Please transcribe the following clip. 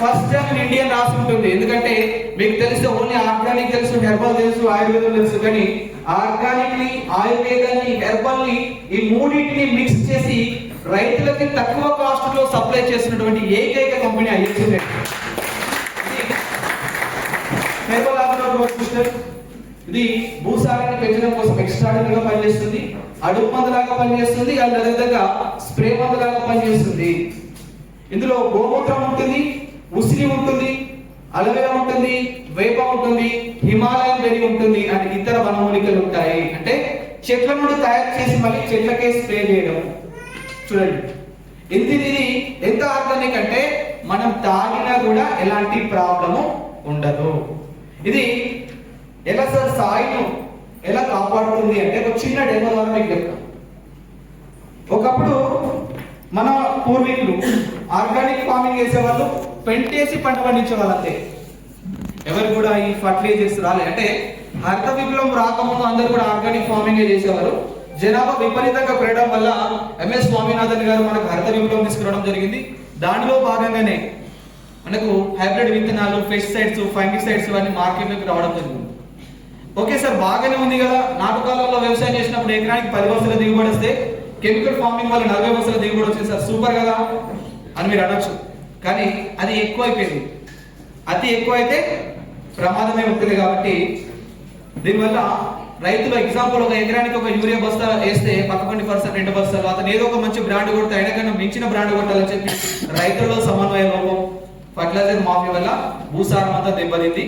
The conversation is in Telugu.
ఫస్ట్ టైం ఇండియన్ రాసి ఉంటుంది ఎందుకంటే మీకు తెలిస్తే ఓన్లీ ఆర్గానిక్ తెలుసు హెర్బల్ తెలుసు ఆయుర్వేదం తెలుసు. కానీ ఆర్గానిక్ని ఆయుర్వేదాన్ని హెర్బల్ని ఈ మూడింటిని మిక్స్ చేసి రైతులకి తక్కువ కాస్ట్లో సప్లై చేసినటువంటి ఏకైక కంపెనీ ఐఎస్ఎల్ హెర్బల్ ఇది భూసారాన్ని పెంచడం కోసం ఎక్స్ట్రాడినరీ గా పనిచేస్తుంది. అడుగు మందులాగా పనిచేస్తుంది. అండ్ అదేవిధంగా స్ప్రే మందులాగా పనిచేస్తుంది. ఇందులో గోమూత్రం ఉంటుంది. అలవేరా ఉంటుంది వేప ఉంటుంది హిమాలయన్ బెర్రీ ఉంటుంది అండ్ ఇతర వనమూలికలు ఉంటాయి. అంటే చెట్ల నుండి తయారు చేసి మళ్ళీ చెట్లకే స్ప్రే చేయడం. చూడండి. ఎంత ఇది ఎంత ఆర్గానిక్ అంటే మనం తాగినా కూడా ఎలాంటి ప్రాబ్లము ఉండదు. ఇది ఎలా సార్ సాయిను ఎలా కాపాడుతుంది అంటే ఒక చిన్న డెమో ద్వారా మీకు చెప్తాం. ఒకప్పుడు మన పూర్వీకులు ఆర్గానిక్ ఫార్మింగ్ చేసేవాళ్ళు పెంటేసి పంట పండించేవాళ్ళు అంతే ఎవరు కూడా ఈ ఫర్టిలైజర్స్ రాలే. అంటే హరిత విప్లవం రాకముందు అందరు కూడా ఆర్గానిక్ ఫార్మింగ్ చేసేవారు. జనాభా విపరీతంగా పెరగడం వల్ల ఎంఎస్ స్వామినాథన్ గారు మనకు హరిత విప్లవం తీసుకురావడం జరిగింది. దానిలో భాగంగానే మనకు హైబ్రిడ్ విత్తనాలు పెస్టిసైడ్స్ ఫంగిసైడ్స్ ఇవన్నీ మార్కెట్లోకి రావడం జరిగింది. ఓకే సార్ బాగానే ఉంది కదా. నాటు కాలంలో వ్యవసాయం చేసినప్పుడు ఎకరానికి పది బస్సుల దిగుబడి వస్తే కెమికల్ ఫార్మింగ్ వల్ల నలభై బస్సుల దిగుబడి వచ్చింది సార్. సూపర్ కదా అని మీరు అనొచ్చు. కానీ అది ఎక్కువైపోయింది. అతి ఎక్కువైతే ప్రమాదమే ఉంటుంది కాబట్టి దీనివల్ల రైతులు ఎగ్జాంపుల్ ఒక ఎకరానికి ఒక యూరియా బస్తా వేస్తే పదకొండు పర్సెంట్ రెండు బస్తాలు అతను ఏదో ఒక మంచి బ్రాండ్ కొడితే అయినా కన్నా మించిన బ్రాండ్ కొట్టాలని చెప్పి రైతుల్లో సమన్వయ లోపం ఫర్టిలైజర్ మాఫీ వల్ల భూసారం అంతా దెబ్బతింది.